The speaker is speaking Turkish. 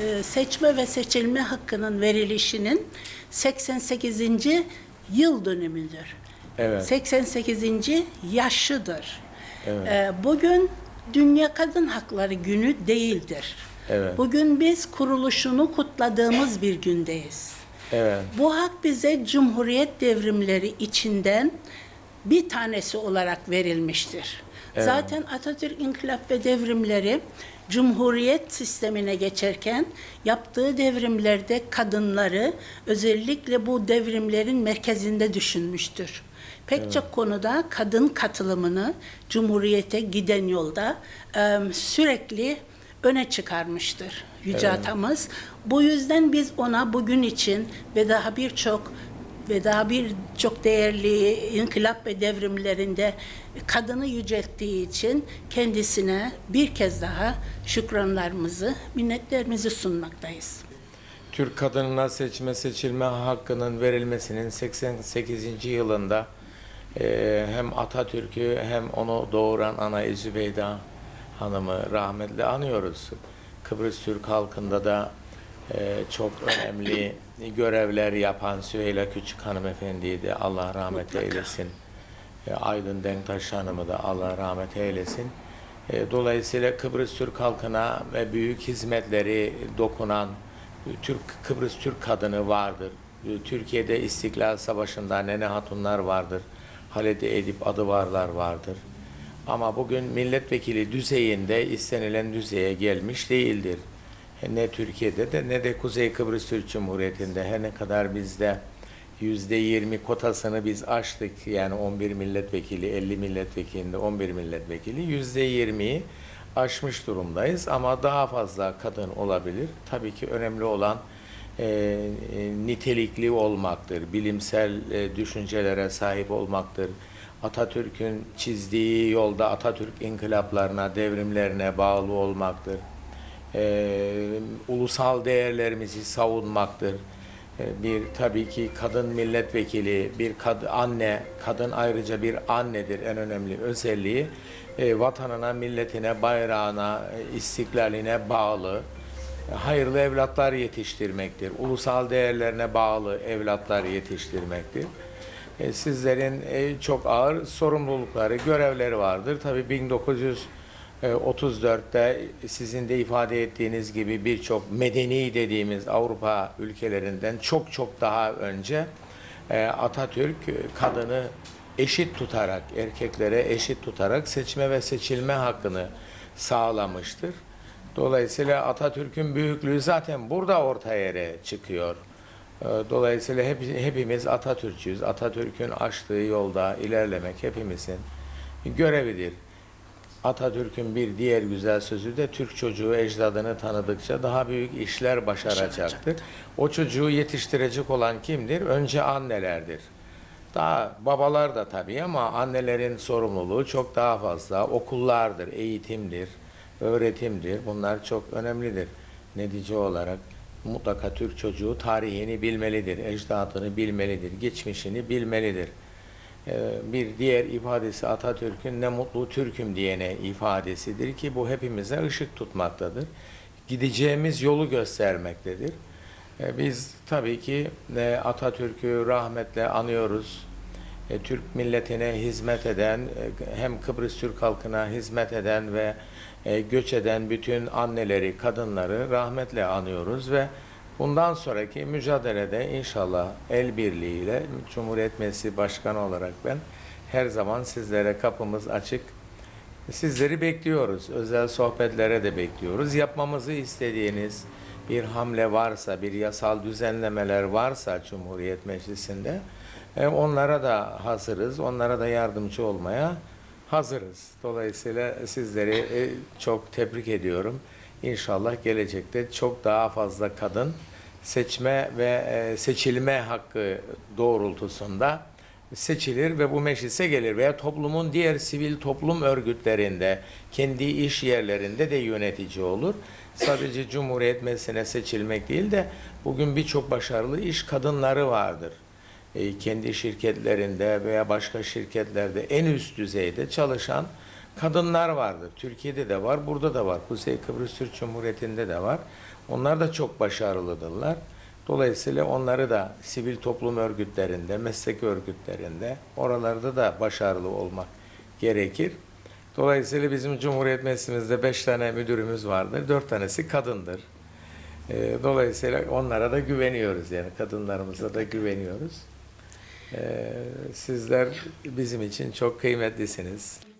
e, seçme ve seçilme hakkının verilişinin 88. yıl dönümüdür. Evet. 88. yaşıdır. E, Bugün Dünya Kadın Hakları Günü değildir. Evet. Bugün biz kuruluşunu kutladığımız bir gündeyiz. Evet. Bu hak bize Cumhuriyet devrimleri içinden bir tanesi olarak verilmiştir. Evet. Zaten Atatürk İnkılap ve Devrimleri Cumhuriyet sistemine geçerken yaptığı devrimlerde kadınları özellikle bu devrimlerin merkezinde düşünmüştür. Pek çok konuda kadın katılımını Cumhuriyete giden yolda e, sürekli öne çıkarmıştır Yüce Atamız. Bu yüzden biz ona bugün için ve daha birçok ve daha birçok değerli inkılap ve devrimlerinde kadını yücelttiği için kendisine bir kez daha şükranlarımızı, minnetlerimizi sunmaktayız. Türk kadınına seçme seçilme hakkının verilmesinin 88. yılında e, hem Atatürk'ü hem onu doğuran Ana Zübeyda Hanım'ı rahmetle anıyoruz. Kıbrıs Türk halkında da çok önemli görevler yapan Süheyla Küçük hanımefendiyi de Allah rahmet eylesin. E, Aydın Denktaş Hanım'ı da Allah rahmet eylesin. E, Dolayısıyla Kıbrıs Türk halkına ve büyük hizmetleri dokunan Türk Kıbrıs Türk kadını vardır. Türkiye'de İstiklal Savaşı'nda Nene Hatunlar vardır. Halide Edip Adıvarlar vardır. Ama bugün milletvekili düzeyinde istenilen düzeye gelmiş değildir. Ne Türkiye'de de ne de Kuzey Kıbrıs Türk Cumhuriyeti'nde her ne kadar bizde yüzde yirmi kotasını biz aştık. Yani 11 milletvekili, 50 milletvekilinde 11 milletvekili yüzde yirmiyi aşmış durumdayız. Ama daha fazla kadın olabilir. Tabii ki önemli olan e, e, nitelikli olmaktır. Bilimsel e, düşüncelere sahip olmaktır. Atatürk'ün çizdiği yolda Atatürk inkılaplarına, devrimlerine bağlı olmaktır. E, ulusal değerlerimizi savunmaktır. E, bir tabii ki kadın milletvekili, bir kad anne, kadın ayrıca bir annedir en önemli özelliği. E, vatanına, milletine, bayrağına, e, istiklaline bağlı hayırlı evlatlar yetiştirmektir. Ulusal değerlerine bağlı evlatlar yetiştirmektir. Sizlerin e, çok ağır sorumlulukları, görevleri vardır. Tabii 1934'te sizin de ifade ettiğiniz gibi birçok medeni dediğimiz Avrupa ülkelerinden çok çok daha önce e, Atatürk kadını eşit tutarak, erkeklere eşit tutarak seçme ve seçilme hakkını sağlamıştır. Dolayısıyla Atatürk'ün büyüklüğü zaten burada ortaya yere çıkıyor. Ee, Dolayısıyla hep, hepimiz Atatürkçüyüz. Atatürk'ün açtığı yolda ilerlemek hepimizin görevidir. Atatürk'ün bir diğer güzel sözü de Türk çocuğu ecdadını tanıdıkça daha büyük işler başaracaktır. O çocuğu yetiştirecek olan kimdir? Önce annelerdir. Daha babalar da tabii ama annelerin sorumluluğu çok daha fazla. Okullardır, eğitimdir, öğretimdir. Bunlar çok önemlidir. Netice olarak mutlaka Türk çocuğu tarihini bilmelidir, ecdadını bilmelidir, geçmişini bilmelidir. Ee, Bir diğer ifadesi Atatürk'ün ne mutlu Türk'üm diyene ifadesidir ki bu hepimize ışık tutmaktadır. Gideceğimiz yolu göstermektedir. Ee, Biz tabii ki e, Atatürk'ü rahmetle anıyoruz. E, Türk milletine hizmet eden, e, hem Kıbrıs Türk halkına hizmet eden ve göç eden bütün anneleri, kadınları rahmetle anıyoruz ve bundan sonraki mücadelede inşallah el birliğiyle Cumhuriyet Meclisi Başkanı olarak ben her zaman sizlere kapımız açık. Sizleri bekliyoruz. Özel sohbetlere de bekliyoruz. Yapmamızı istediğiniz bir hamle varsa, bir yasal düzenlemeler varsa Cumhuriyet Meclisi'nde e, onlara da hazırız. Onlara da yardımcı olmaya hazırız. Dolayısıyla sizleri e, çok tebrik ediyorum. İnşallah gelecekte çok daha fazla kadın seçme ve e, seçilme hakkı doğrultusunda seçilir ve bu meclise gelir veya toplumun diğer sivil toplum örgütlerinde, kendi iş yerlerinde de yönetici olur. Sadece Cumhuriyet Meclisi'ne seçilmek değil de bugün birçok başarılı iş kadınları vardır. E, kendi şirketlerinde veya başka şirketlerde en üst düzeyde çalışan kadınlar vardır. Türkiye'de de var, burada da var. Kuzey Kıbrıs Türk Cumhuriyeti'nde de var. Onlar da çok başarılıdırlar. Dolayısıyla onları da sivil toplum örgütlerinde, meslek örgütlerinde, oralarda da başarılı olmak gerekir. Dolayısıyla bizim Cumhuriyet Meclisimizde beş tane müdürümüz vardır. Dört tanesi kadındır. Ee, Dolayısıyla onlara da güveniyoruz yani kadınlarımıza da güveniyoruz. Ee, Sizler bizim için çok kıymetlisiniz.